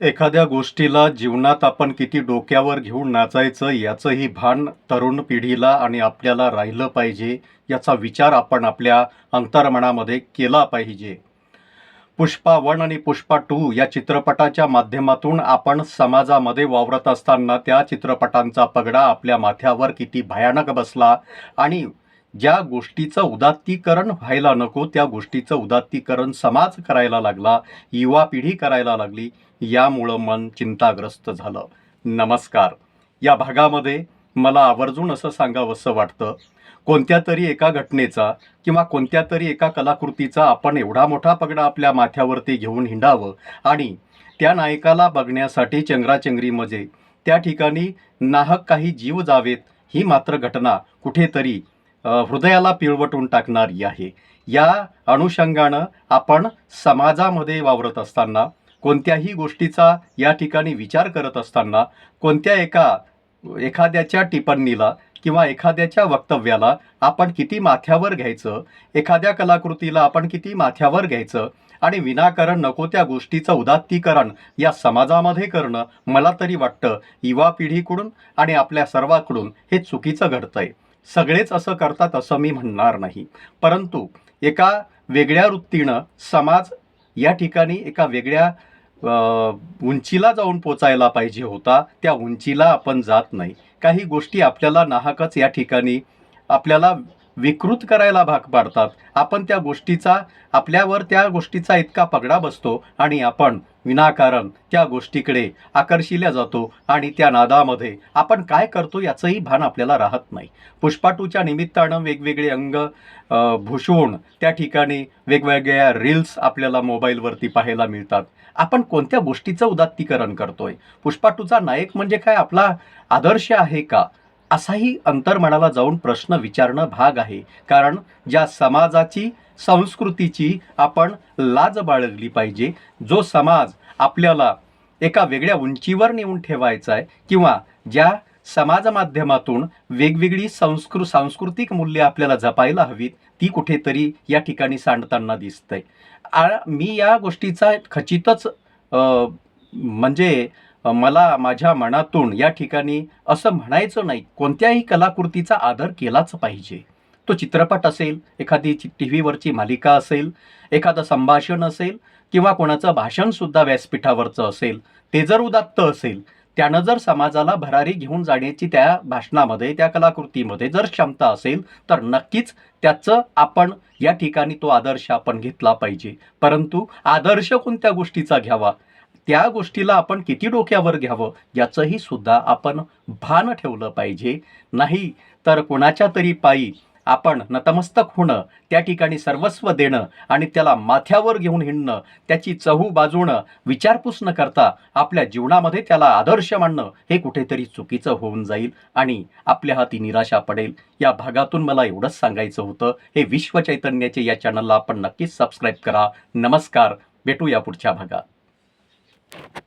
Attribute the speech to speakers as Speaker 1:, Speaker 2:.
Speaker 1: एखाद्या गोष्टीला जीवनात आपण किती डोक्यावर घेऊन नाचायचं याचंही भान तरुण पिढीला आणि आपल्याला राहिलं पाहिजे याचा विचार आपण आपल्या अंतर्मनामध्ये केला पाहिजे. पुष्पा वन आणि पुष्पा टू या चित्रपटाच्या माध्यमातून आपण समाजामध्ये वावरत असताना त्या चित्रपटांचा पगडा आपल्या माथ्यावर किती भयानक बसला आणि ज्या गोष्टीचं उदात्तीकरण व्हायला नको त्या गोष्टीचं उदात्तीकरण समाज करायला लागला युवा पिढी करायला लागली यामुळं मन चिंताग्रस्त झालं. नमस्कार. या भागामध्ये मला आवर्जून असं सांगावंसं वाटतं कोणत्या तरी एका घटनेचा किंवा कोणत्या तरी एका कलाकृतीचा आपण एवढा मोठा पगडा आपल्या माथ्यावरती घेऊन हिंडावं आणि त्या नायकाला बघण्यासाठी चंगराचंगरीमध्ये त्या ठिकाणी नाहक काही जीव जावेत ही मात्र घटना कुठेतरी हृदयाला पिळवटून टाकणारी आहे या अनुषंगानं आपण समाजामध्ये वावरत असताना कोणत्याही गोष्टीचा या ठिकाणी विचार करत असताना कोणत्या एका एखाद्याच्या टिप्पणीला किंवा एखाद्याच्या वक्तव्याला आपण किती माथ्यावर घ्यायचं एखाद्या कलाकृतीला आपण किती माथ्यावर घ्यायचं आणि विनाकारण नको त्या गोष्टीचं उदात्तीकरण या समाजामध्ये करणं मला तरी वाटतं युवा पिढीकडून आणि आपल्या सर्वांकडून हे चुकीचं घडतं आहे सगळेच असं करतात असं मी म्हणणार नाही. परंतु एका वेगळ्या वृत्तीनं समाज या ठिकाणी एका वेगळ्या उंचीला जाऊन पोचायला पाहिजे होता. त्या उंचीला आपण जात नाही. काही गोष्टी आपल्याला नाहकच या ठिकाणी आपल्याला विकृत करायला भाग पाडतात. आपण त्या गोष्टीचा आपल्यावर त्या गोष्टीचा इतका पगडा बसतो आणि आपण विनाकारण त्या गोष्टीकडे आकर्षिल्या जातो आणि त्या नादामध्ये आपण काय करतो याचंही भान आपल्याला राहत नाही. पुष्पाटूच्या निमित्तानं वेगवेगळे अंग भूषवून त्या ठिकाणी वेगवेगळ्या रील्स आपल्याला मोबाईलवरती पाहायला मिळतात. आपण कोणत्या गोष्टीचं उदात्तीकरण करतोय? पुष्पाटूचा नायक म्हणजे काय? आपला आदर्श आहे का? असाही अंतर्मनाला जाऊन प्रश्न विचारणं भाग आहे. कारण ज्या समाजाची संस्कृतीची आपण लाज बाळगली पाहिजे जो समाज आपल्याला एका वेगळ्या उंचीवर नेऊन ठेवायचा आहे किंवा ज्या समाज माध्यमातून वेगवेगळी संस्कृ सांस्कृतिक मूल्ये आपल्याला जपायला हवीत ती कुठेतरी या ठिकाणी सांडताना दिसतंय. आ- मी या गोष्टीचा खचितच म्हणजे मला माझ्या मनातून या ठिकाणी असं म्हणायचं नाही कोणत्याही कलाकृतीचा आदर केलाच पाहिजे. तो चित्रपट असेल एखादी टी व्हीवरची मालिका असेल एखादं संभाषण असेल किंवा कोणाचं भाषणसुद्धा व्यासपीठावरचं असेल ते जर उदात्त असेल त्यानं जर समाजाला भरारी घेऊन जाण्याची त्या भाषणामध्ये त्या कलाकृतीमध्ये जर क्षमता असेल तर नक्कीच त्याचं आपण या ठिकाणी तो आदर्श आपण घेतला पाहिजे. परंतु आदर्श कोणत्या गोष्टीचा घ्यावा? त्या गोष्टीला आपण किती डोक्यावर घ्यावं? याचंही सुद्धा आपण भान ठेवलं पाहिजे. नाही तर कोणाच्या तरी पायी आपण नतमस्तक होणं त्या ठिकाणी सर्वस्व देणं आणि त्याला माथ्यावर घेऊन हिंडणं त्याची चहू बाजूणं विचारपूस न करता आपल्या जीवनामध्ये त्याला आदर्श मानणं हे कुठेतरी चुकीचं होऊन जाईल आणि आपल्या हाती निराशा पडेल. या भागातून मला एवढंच सांगायचं होतं. हे विश्व चैतन्याचे या चॅनलला आपण नक्कीच सबस्क्राईब करा. नमस्कार. भेटू या पुढच्या भागात.